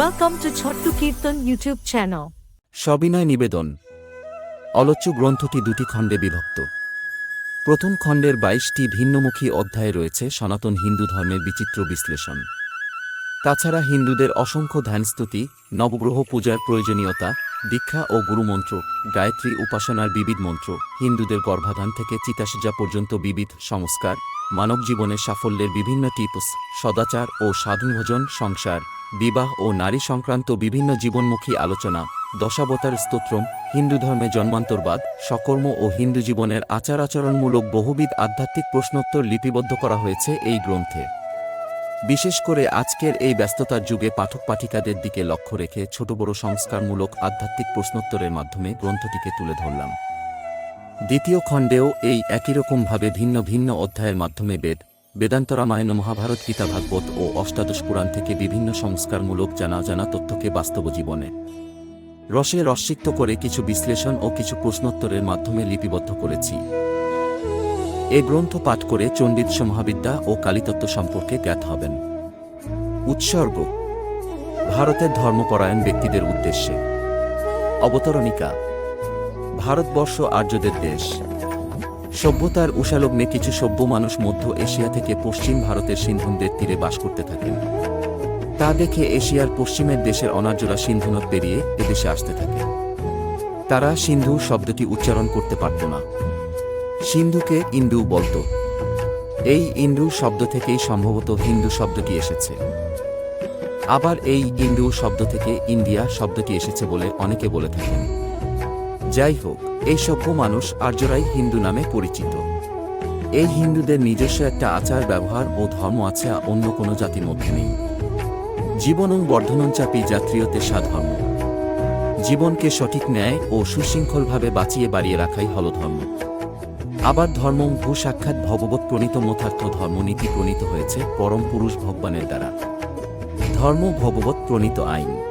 Welcome to Chottu Kirtan YouTube channel. সবিনয় নিবেদন। অলচ্য গ্রন্থটি দুটি খণ্ডে বিভক্ত। প্রথম খণ্ডের বাইশটি ভিন্নমুখী অধ্যায়ে রয়েছে সনাতন হিন্দু ধর্মের বিচিত্র বিশ্লেষণ। তাছাড়া হিন্দুদের অসংখ্য ধ্যানস্তুতি, নবগ্রহ পূজার প্রয়োজনীয়তা, দীক্ষা ও গুরুমন্ত্র, গায়ত্রী উপাসনার বিবিধ মন্ত্র, হিন্দুদের গর্ভাধান থেকে চিতাসজা পর্যন্ত বিবিধ সংস্কার মানব জীবনের সাফল্যের বিভিন্ন টিপস, সদাচার ও সাধুভোজন সংসার বিবাহ ও নারী সংক্রান্ত বিভিন্ন জীবনমুখী আলোচনা, দশাবতার স্তোত্রম, হিন্দু ধর্মে জন্মান্তরবাদ, সকর্ম ও হিন্দু জীবনের আচার আচরণমূলক বহুবিধ আধ্যাত্মিক প্রশ্নোত্তর লিপিবদ্ধ করা হয়েছে এই গ্রন্থে। বিশেষ করে আজকের এই ব্যস্ততার যুগে পাঠক পাঠিকাদের দিকে লক্ষ্য রেখে ছোট বড় সংস্কারমূলক আধ্যাত্মিক প্রশ্নোত্তরের মাধ্যমে গ্রন্থটিকে তুলে ধরলাম। দ্বিতীয় খণ্ডেও এই একই রকমভাবে ভিন্ন ভিন্ন অধ্যায়ের মাধ্যমে বেদ বেদান্ত রামায়ণ মহাভারত গীতা ভাগবত ও অষ্টাদশ পুরাণ থেকে বিভিন্ন সংস্কারমূলক জানা জানা তথ্যকে বাস্তব জীবনে রসে রসিক্ত করে কিছু বিশ্লেষণ ও কিছু প্রশ্নোত্তরের মাধ্যমে লিপিবদ্ধ করেছি। এ গ্রন্থ পাঠ করে চণ্ডিত মহাবিদ্যা ও কালীতত্ত্ব সম্পর্কে জ্ঞাত হবেন। উৎসর্গ। ভারতের ধর্মপরায়ণ ব্যক্তিদের উদ্দেশ্যে। অবতরণিকা। ভারতবর্ষ আর্যদের দেশ। সভ্যতার উষালগ্নে কিছু সভ্য মানুষ মধ্য এশিয়া থেকে পশ্চিম ভারতের সিন্ধুদের তীরে বাস করতে থাকেন। তা দেখে এশিয়ার পশ্চিমের দেশের অনার্যরা সিন্ধু নদ পেরিয়ে এদেশে আসতে থাকে তারা সিন্ধু শব্দটি উচ্চারণ করতে পারত না। সিন্ধুকে ইন্দু বলতো। এই ইন্দু শব্দ থেকেই সম্ভবত হিন্দু শব্দটি এসেছে। আবার এই ইন্দু শব্দ থেকে ইন্ডিয়া শব্দটি এসেছে বলে অনেকে বলে থাকেন। যাই হোক এই সভ্য মানুষ আর্যরাই হিন্দু নামে পরিচিত। এই হিন্দুদের নিজস্ব একটা আচার, ব্যবহার ও ধর্ম আছে অন্য কোনো জাতির মধ্যে নেই। জীবনং বর্ধনং চাপি জাতীয়তে সাধর্ম। জীবনকে সঠিক ন্যায় ও সুশৃঙ্খলভাবে বাঁচিয়ে বাড়িয়ে রাখাই হল ধর্ম আবার ধর্ম ভূ সাক্ষাৎ ভগবত প্রণীত মথার্থ ধর্মনীতি প্রণীত হয়েছে পরম পুরুষ ভগবানের দ্বারা। ধর্ম ভগবত প্রণীত আইন।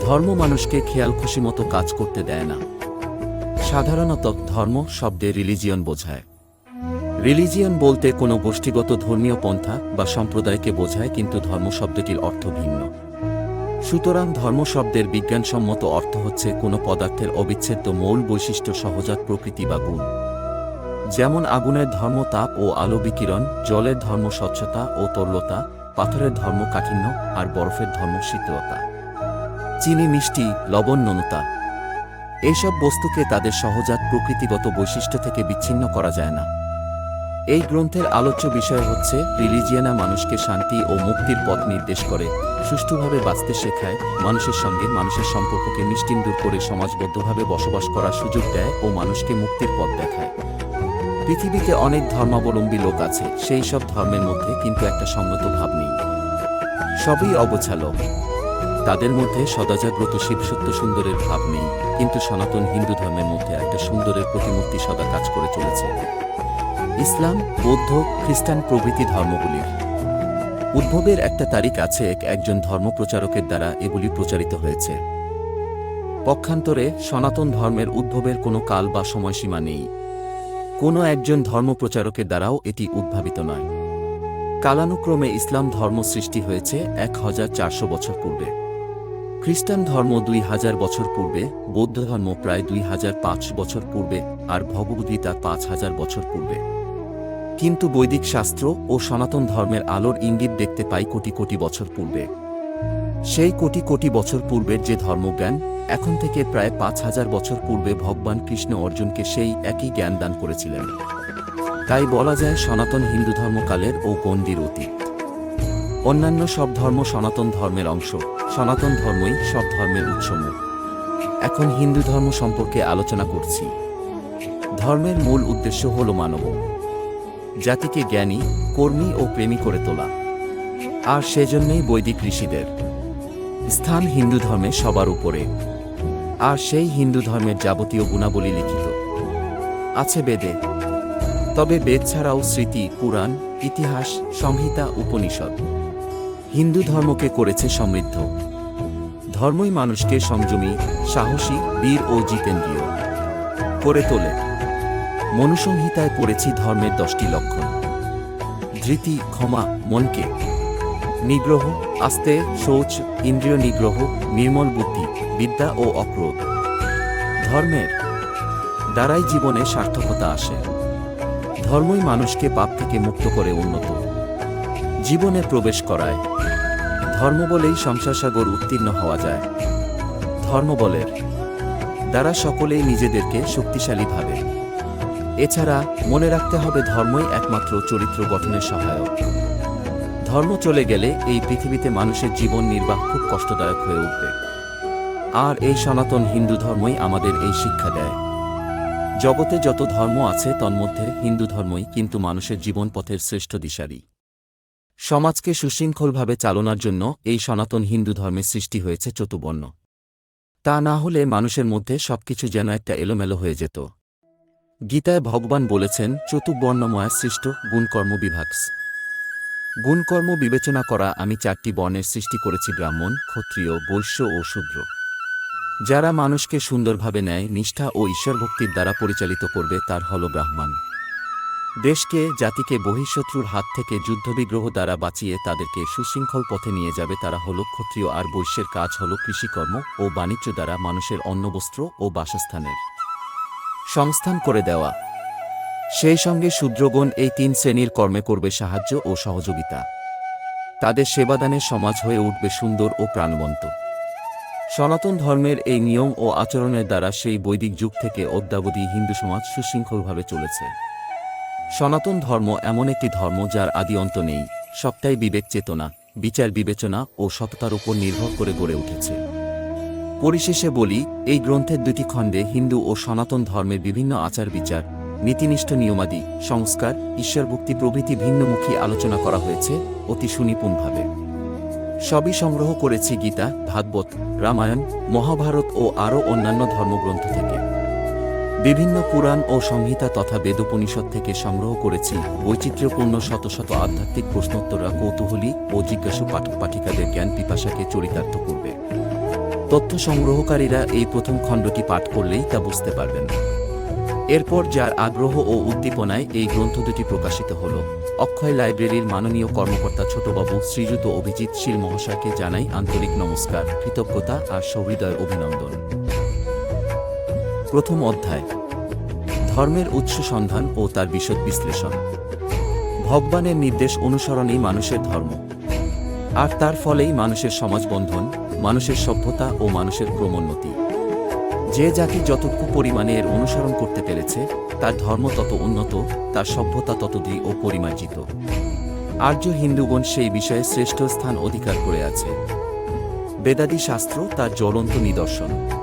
ধর্ম মানুষকে খেয়াল খুশি মতো কাজ করতে দেয় না। সাধারণত ধর্ম শব্দে রিলিজিয়ন বোঝায়। রিলিজিয়ন বলতে কোনো গোষ্ঠীগত ধর্মীয় পন্থা বা সম্প্রদায়কে বোঝায়, কিন্তু ধর্ম শব্দটির অর্থ ভিন্ন। সুতরাং ধর্ম শব্দের বিজ্ঞানসম্মত অর্থ হচ্ছে কোনো পদার্থের অবিচ্ছেদ্য মৌল বৈশিষ্ট্য, সহজাত প্রকৃতি বা গুণ। যেমন আগুনের ধর্ম তাপ ও আলো বিকিরণ, জলের ধর্ম স্বচ্ছতা ও তরলতা, পাথরের ধর্ম কাঠিন্য, আর বরফের ধর্ম শীতলতা। চিনি মিষ্টি লবণ এইসব বস্তুকে তাদের সহজাত প্রকৃতিগত বৈশিষ্ট্য থেকে বিচ্ছিন্ন করা যায় না। এই গ্রন্থের আলোচ্য বিষয় হচ্ছে, রিলিজিয়ানা মানুষকে শান্তি ও মুক্তির পথ নির্দেশ করে, সুষ্ঠুভাবে বাঁচতে শেখায়, মানুষের সঙ্গে মানুষের সম্পর্ককে মিষ্টিন্দুর করে সমাজবদ্ধভাবে বসবাস করার সুযোগ দেয় ও মানুষকে মুক্তির পথ দেখায়। পৃথিবীতে অনেক ধর্মাবলম্বী লোক আছে, সেই সব ধর্মের মধ্যে কিন্তু একটা সঙ্গত ভাব নেই। সবই অগোছালো। তাদের মধ্যে সদাজাগ্রত শিবসত্য সুন্দরের ভাব নেই, কিন্তু সনাতন হিন্দু ধর্মের মধ্যে একটা সুন্দরের প্রতিমূর্তি সদা কাজ করে চলেছে। ইসলাম, বৌদ্ধ, খ্রিস্টান প্রভৃতি ধর্মগুলির। উদ্ভবের একটা তারিখ আছে এক একজন ধর্মপ্রচারকের দ্বারা এগুলি প্রচারিত হয়েছে। পক্ষান্তরে সনাতন ধর্মের উদ্ভবের কোনো কাল বা সময়সীমা নেই। কোনো একজন ধর্মপ্রচারকের দ্বারাও এটি উদ্ভাবিত নয়। কালানুক্রমে ইসলাম ধর্ম সৃষ্টি হয়েছে এক হাজার চারশো বছর পূর্বে। খ্রিস্টান ধর্ম দুই হাজার বছর পূর্বে, বৌদ্ধ ধর্ম প্রায় দুই হাজার পাঁচ বছর পূর্বে, আর ভগবদ্গীতা পাঁচ হাজার বছর পূর্বে। কিন্তু বৈদিক শাস্ত্র ও সনাতন ধর্মের আলোর ইঙ্গিত দেখতে পাই কোটি কোটি বছর পূর্বে। সেই কোটি কোটি বছর পূর্বের যে ধর্মজ্ঞান, এখন থেকে প্রায় পাঁচ হাজার বছর পূর্বে ভগবান কৃষ্ণ অর্জুনকে সেই একই জ্ঞান দান করেছিলেন। তাই বলা যায় সনাতন হিন্দু ধর্মকালের ও গণ্ডির অতীত। অন্যান্য সব ধর্ম সনাতন ধর্মের অংশ। সনাতন ধর্মই সব ধর্মের উৎসমূল এখন হিন্দু ধর্ম সম্পর্কে আলোচনা করছি। ধর্মের মূল উদ্দেশ্য হল মানব। জাতিকে জ্ঞানী, কর্মী ও প্রেমী করে তোলা। আর সেজন্যই বৈদিক ঋষিদের। স্থান হিন্দু ধর্মে সবার উপরে। আর সেই হিন্দু ধর্মের যাবতীয় গুণাবলী লিখিত। আছে বেদে। তবে বেদ ছাড়াও স্মৃতি, পুরাণ, ইতিহাস, সংহিতা, উপনিষদ। হিন্দু ধর্মকে করেছে সমৃদ্ধ। ধর্মই মানুষকে সংযমী, সাহসী, বীর ও জিতেন্দ্রীয় করে তোলে। মনুসংহিতায় পড়েছি ধর্মের দশটি লক্ষণ। ধৃতি, ক্ষমা, মনকে। নিগ্রহ, আস্তে, শৌচ, ইন্দ্রিয় নিগ্রহ, নির্মল বুদ্ধি, বিদ্যা ও অক্রোধ। ধর্মের দ্বারাই জীবনে সার্থকতা আসে। ধর্মই মানুষকে পাপ থেকে মুক্ত করে উন্নত। জীবনে প্রবেশ করায়। ধর্ম বলেই সংসার সাগর উত্তীর্ণ হওয়া যায়। ধর্ম ধর্মবলের দ্বারা সকলেই নিজেদেরকে শক্তিশালী ভাবে। এছাড়া মনে রাখতে হবে ধর্মই একমাত্র চরিত্র গঠনের সহায়ক। ধর্ম চলে গেলে এই পৃথিবীতে মানুষের জীবন নির্বাহ খুব কষ্টদায়ক হয়ে উঠবে। আর এই সনাতন হিন্দু ধর্মই আমাদের এই শিক্ষা দেয়। জগতে যত ধর্ম আছে, তন্মধ্যে হিন্দু ধর্মই কিন্তু মানুষের জীবন পথের শ্রেষ্ঠ দিশারি। সমাজকে সুশৃঙ্খলভাবে চালনার জন্য এই সনাতন হিন্দু ধর্মের সৃষ্টি হয়েছে চতুবর্ণ। তা না হলে মানুষের মধ্যে সবকিছু যেন একটা এলোমেলো হয়ে যেত। গীতায় ভগবান বলেছেন চতুর্বর্ণময় সৃষ্ট গুণকর্ম বিভাগস। গুণকর্ম বিবেচনা করা আমি চারটি বর্ণের সৃষ্টি করেছি ব্রাহ্মণ, ক্ষত্রিয়, বৈশ্য ও শূদ্র। যারা মানুষকে সুন্দরভাবে নেয় নিষ্ঠা ও ঈশ্বরভক্তির দ্বারা পরিচালিত করবে তার হল ব্রাহ্মণ। দেশকে, জাতিকে, বহিঃশত্রুর হাত থেকে যুদ্ধবিগ্রহ দ্বারা বাঁচিয়ে তাদেরকে সুশৃঙ্খল পথে নিয়ে যাবে তারা হল ক্ষত্রিয় আর বৈশ্যের কাজ হল কৃষিকর্ম ও বাণিজ্য দ্বারা মানুষের অন্নবস্ত্র ও বাসস্থানের সংস্থান করে দেওয়া। সেই সঙ্গে শূদ্রগণ এই তিন শ্রেণির কর্মে করবে সাহায্য ও সহযোগিতা। তাদের সেবাদানের সমাজ হয়ে উঠবে সুন্দর ও প্রাণবন্ত। সনাতন ধর্মের এই নিয়ম ও আচরণের দ্বারা সেই বৈদিক যুগ থেকে অদ্যাবধি হিন্দু সমাজ সুশৃঙ্খলভাবে চলেছে। সনাতন ধর্ম এমন একটি ধর্ম যার আদি অন্ত নেই, সবটাই বিবেক চেতনা, বিচার বিবেচনা ও সততার উপর নির্ভর করে গড়ে উঠেছে। পরিশেষে বলি, এই গ্রন্থের দুটি খণ্ডে হিন্দু ও সনাতন ধর্মের বিভিন্ন আচার বিচার, নীতিনিষ্ঠ নিয়মাদি, সংস্কার, ঈশ্বরভক্তি প্রভৃতি ভিন্নমুখী আলোচনা করা হয়েছে অতি সুনিপুণভাবে। সবই সংগ্রহ করেছি গীতা, ভাগবত, রামায়ণ, মহাভারত ও আরও অন্যান্য ধর্মগ্রন্থ থেকে। বিভিন্ন পুরাণ ও সংহিতা তথা বেদোপনিষদ থেকে সংগ্রহ করেছি। বৈচিত্র্যপূর্ণ শত শত আধ্যাত্মিক প্রশ্নোত্তরা কৌতূহলী ও জিজ্ঞাসু পাঠক পাঠিকাদের জ্ঞান পিপাসাকে চরিতার্থ করবে। তথ্য সংগ্রহকারীরা এই প্রথম খণ্ডটি পাঠ করলেই তা বুঝতে পারবেন। এরপর যার আগ্রহ ও উদ্দীপনায় এই গ্রন্থ দুটি প্রকাশিত হল। অক্ষয় লাইব্রেরির মাননীয় কর্মকর্তা ছোটবাবু শ্রীযুত অভিজিৎ শীল মহাশয়কে জানাই আন্তরিক নমস্কার, কৃতজ্ঞতা আর সহৃদয় অভিনন্দন। প্রথম অধ্যায়। ধর্মের উৎস সন্ধান ও তার বিশদ বিশ্লেষণ। ভগবানের নির্দেশ অনুসরণেই মানুষের ধর্ম। আর তার ফলেই মানুষের সমাজবন্ধন মানুষের সভ্যতা ও মানুষের ক্রমোন্নতি। যে জাতি যতটুকু পরিমাণে এর অনুসরণ করতে পেরেছে, তার ধর্ম তত উন্নত, তার সভ্যতা তত দৃঢ় ও পরিমার্জিত। আর্য হিন্দুগণ সেই বিষয়ে শ্রেষ্ঠ স্থান অধিকার করে আছে। বেদাদি শাস্ত্র তার জ্বলন্ত নিদর্শন।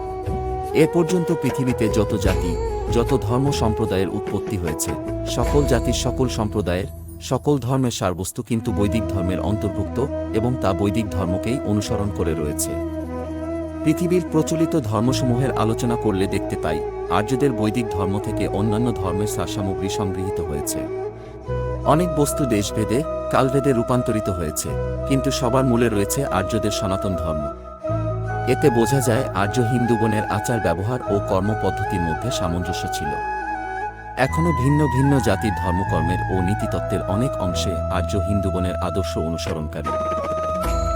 এ পর্যন্ত পৃথিবীতে যত জাতি, যত ধর্ম সম্প্রদায়ের উৎপত্তি হয়েছে, সকল জাতির সকল সম্প্রদায়ের, সকল ধর্মের সারবস্তু কিন্তু বৈদিক ধর্মের অন্তর্ভুক্ত এবং তা বৈদিক ধর্মকেই অনুসরণ করে রয়েছে। পৃথিবীর প্রচলিত ধর্মসমূহের আলোচনা করলে দেখতে পাই, আর্যদের বৈদিক ধর্ম থেকে অন্যান্য ধর্মের সারসামগ্রী সংগৃহীত হয়েছে। অনেক বস্তু দেশভেদে, কালভেদে রূপান্তরিত হয়েছে, কিন্তু সবার মূলে রয়েছে আর্যদের সনাতন ধর্ম। এতে বোঝা যায় আর্য হিন্দুগণের আচার ব্যবহার ও কর্মপদ্ধতির মধ্যে সামঞ্জস্য ছিল। এখনও ভিন্ন ভিন্ন জাতির ধর্মকর্মের ও নীতিতত্ত্বের অনেক অংশে আর্য হিন্দুগণের আদর্শ অনুসরণকারী।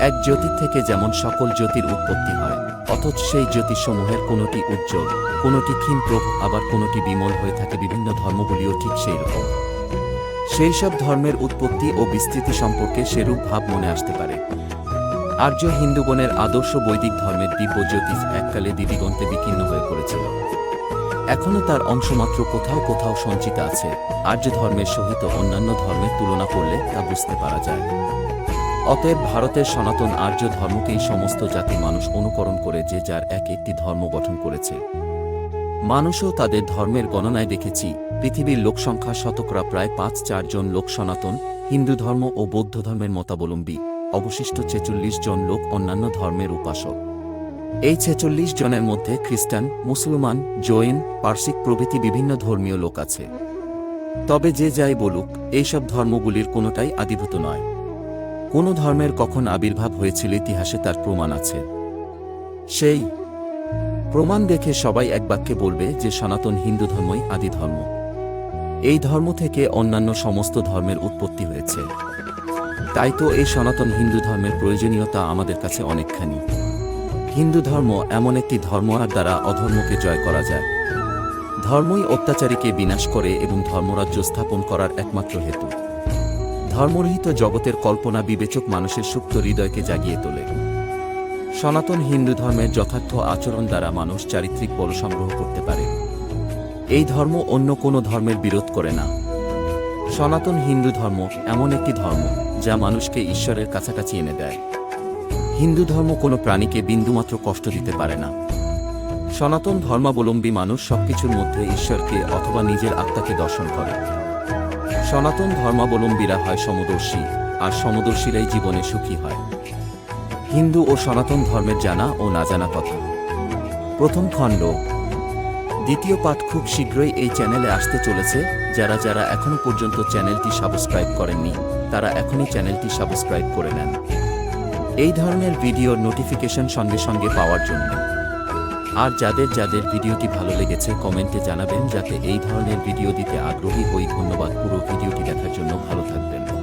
এক জ্যোতির থেকে যেমন সকল জ্যোতির উৎপত্তি হয়, অথচ সেই জ্যোতিষসমূহের কোনোটি উজ্জ্বল, কোনোটি ক্ষীণপ্রভ আবার কোনোটি বিমল হয়ে থাকে বিভিন্ন ধর্মগুলিও ঠিক সেই রকম। সেই সব ধর্মের উৎপত্তি ও বিস্তৃতি সম্পর্কে সেরূপ ভাব মনে আসতে পারে। আর্য হিন্দুগণের আদর্শ বৈদিক ধর্মের দিব্য জ্যোতিষ এককালে দিদিগন্তে বিকীর্ণ হয়ে পড়েছিল। এখনও তার অংশমাত্র কোথাও কোথাও সঞ্চিত আছে আর্য ধর্মের সহিত অন্যান্য ধর্মের তুলনা করলে তা বুঝতে পারা যায়। অতএব ভারতের সনাতন আর্য ধর্মকেই সমস্ত জাতি মানুষ অনুকরণ করে যে যার এক একটি ধর্ম গঠন করেছে। মানুষও তাদের ধর্মের গণনায় দেখেছি, পৃথিবীর লোকসংখ্যা শতকরা প্রায় পাঁচ চারজন লোক সনাতন, হিন্দু ধর্ম ও বৌদ্ধ ধর্মের মতাবলম্বী। অবশিষ্ট ছেচল্লিশ জন লোক অন্যান্য ধর্মের উপাসক। এই ছেচল্লিশ জনের মধ্যে খ্রিস্টান, মুসলমান, জৈন পার্সিক প্রভৃতি বিভিন্ন ধর্মীয় লোক আছে। তবে যে যাই বলুক, এইসব ধর্মগুলির কোনোটাই আদিভূত নয়। কোন ধর্মের কখন আবির্ভাব হয়েছিল ইতিহাসে তার প্রমাণ আছে। সেই প্রমাণ দেখে সবাই এক বাক্যে বলবে যে সনাতন হিন্দু ধর্মই আদি ধর্ম। এই ধর্ম থেকে অন্যান্য সমস্ত ধর্মের উৎপত্তি হয়েছে। তাই তো এই সনাতন হিন্দু ধর্মের প্রয়োজনীয়তা আমাদের কাছে অনেকখানি। হিন্দু ধর্ম এমন একটি ধর্ম আর দ্বারা অধর্মকে জয় করা যায়। ধর্মই অত্যাচারীকে বিনাশ করে এবং ধর্মরাজ্য স্থাপন করার একমাত্র হেতু। ধর্মরহিত জগতের কল্পনা বিবেচক মানুষের সুপ্ত হৃদয়কে জাগিয়ে তোলে। সনাতন হিন্দু ধর্মের যথার্থ আচরণ দ্বারা মানুষ চারিত্রিক বল সংগ্রহ করতে পারে। এই ধর্ম অন্য কোনো ধর্মের বিরোধ করে না। সনাতন হিন্দু ধর্ম এমন একটি ধর্ম। যা মানুষকে ঈশ্বরের কাছাকাছি এনে দেয়। হিন্দু ধর্ম কোনো প্রাণীকে বিন্দুমাত্র কষ্ট দিতে পারে না। সনাতন ধর্মাবলম্বী মানুষ সবকিছুর মধ্যে ঈশ্বরকে অথবা নিজের আত্মাকে দর্শন করে। সনাতন ধর্মাবলম্বীরা হয় সমদর্শী, আর সমদর্শীরাই জীবনে সুখী হয়। হিন্দু ও সনাতন ধর্মের জানা ও না জানা কথা। প্রথম খণ্ড। দ্বিতীয় পাঠ খুব শীঘ্রই এই চ্যানেলে আসতে চলেছে, যারা যারা এখনও পর্যন্ত চ্যানেলটি সাবস্ক্রাইব করেননি। তারা এখনই চ্যানেলটি সাবস্ক্রাইব করে নেন। এই ধরনের ভিডিও নোটিফিকেশন সঙ্গে সঙ্গে পাওয়ার জন্য। আর যাদের যাদের ভিডিওটি ভালো লেগেছে, কমেন্টে জানাবেন যাতে এই ধরনের ভিডিও দিতে আগ্রহী হই। ধন্যবাদ পুরো ভিডিওটি দেখার জন্য ভালো থাকবেন।